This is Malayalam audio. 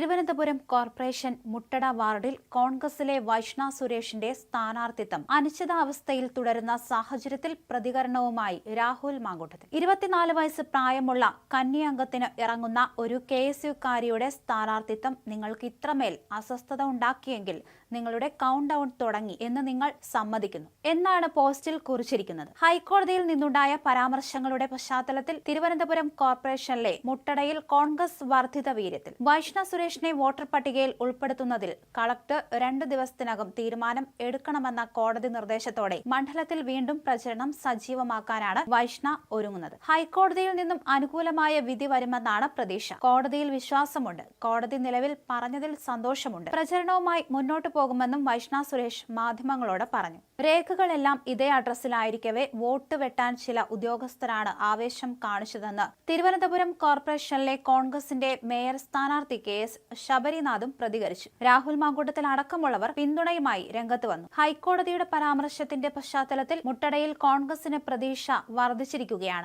തിരുവനന്തപുരം കോർപ്പറേഷൻ മുട്ടട വാർഡിൽ കോൺഗ്രസിലെ വൈഷ്ണ സുരേഷിന്റെ സ്ഥാനാർത്ഥിത്വം അനിശ്ചിതാവസ്ഥയിൽ തുടരുന്ന സാഹചര്യത്തിൽ പ്രതികരണവുമായി രാഹുൽ മാങ്കൂട്ടത്തിൽ. ഇരുപത്തിനാല് വയസ്സ് പ്രായമുള്ള കന്നി അംഗത്തിന് ഇറങ്ങുന്ന ഒരു കെ എസ് യുക്കാരിയുടെ സ്ഥാനാർത്ഥിത്വം നിങ്ങൾക്ക് ഇത്രമേൽ അസ്വസ്ഥത ഉണ്ടാക്കിയെങ്കിൽ നിങ്ങളുടെ കൗണ്ട് ഡൗൺ തുടങ്ങി എന്ന് നിങ്ങൾ സമ്മതിക്കുന്നു. എന്നാണ് പോസ്റ്റിൽ കുറിച്ചിരിക്കുന്നത്. ഹൈക്കോടതിയിൽ നിന്നുണ്ടായ പരാമർശങ്ങളുടെ പശ്ചാത്തലത്തിൽ തിരുവനന്തപുരം കോർപ്പറേഷനിലെ മുട്ടടയിൽ കോൺഗ്രസ് വർദ്ധിത വീര്യത്തിൽ വൈഷ്ണ സുരേഷിനെ വോട്ടർ പട്ടികയിൽ ഉൾപ്പെടുത്തുന്നതിൽ കളക്ടർ രണ്ട് ദിവസത്തിനകം തീരുമാനം എടുക്കണമെന്ന കോടതി നിർദ്ദേശത്തോടെ മണ്ഡലത്തിൽ വീണ്ടും പ്രചരണം സജീവമാക്കാനാണ് വൈഷ്ണ ഒരുങ്ങുന്നത്. ഹൈക്കോടതിയിൽ നിന്നും അനുകൂലമായ വിധി വരുമെന്നാണ് പ്രതീക്ഷ. കോടതിയിൽ വിശ്വാസമുണ്ട്. കോടതി നിലവിൽ പറഞ്ഞതിൽ സന്തോഷമുണ്ട്. പ്രചരണവുമായി മുന്നോട്ടു പോകുമെന്നും വൈഷ്ണ സുരേഷ് മാധ്യമങ്ങളോട് പറഞ്ഞു. രേഖകളെല്ലാം ഇതേ അഡ്രസ്സിലായിരിക്കവേ വോട്ട് വെട്ടാൻ ചില ഉദ്യോഗസ്ഥരാണ് ആവേശം കാണിച്ചതെന്ന് തിരുവനന്തപുരം കോർപ്പറേഷനിലെ കോൺഗ്രസിന്റെ മേയർ സ്ഥാനാർത്ഥി കെ എസ് ശബരിനാഥും പ്രതികരിച്ചു. രാഹുൽ മാങ്കൂട്ടത്തിൽ അടക്കമുള്ളവർ പിന്തുണയുമായി രംഗത്ത് വന്നു. ഹൈക്കോടതിയുടെ പരാമർശത്തിന്റെ പശ്ചാത്തലത്തിൽ മുട്ടടയിൽ കോൺഗ്രസിന് പ്രതീക്ഷ വർദ്ധിച്ചിരിക്കുകയാണ്.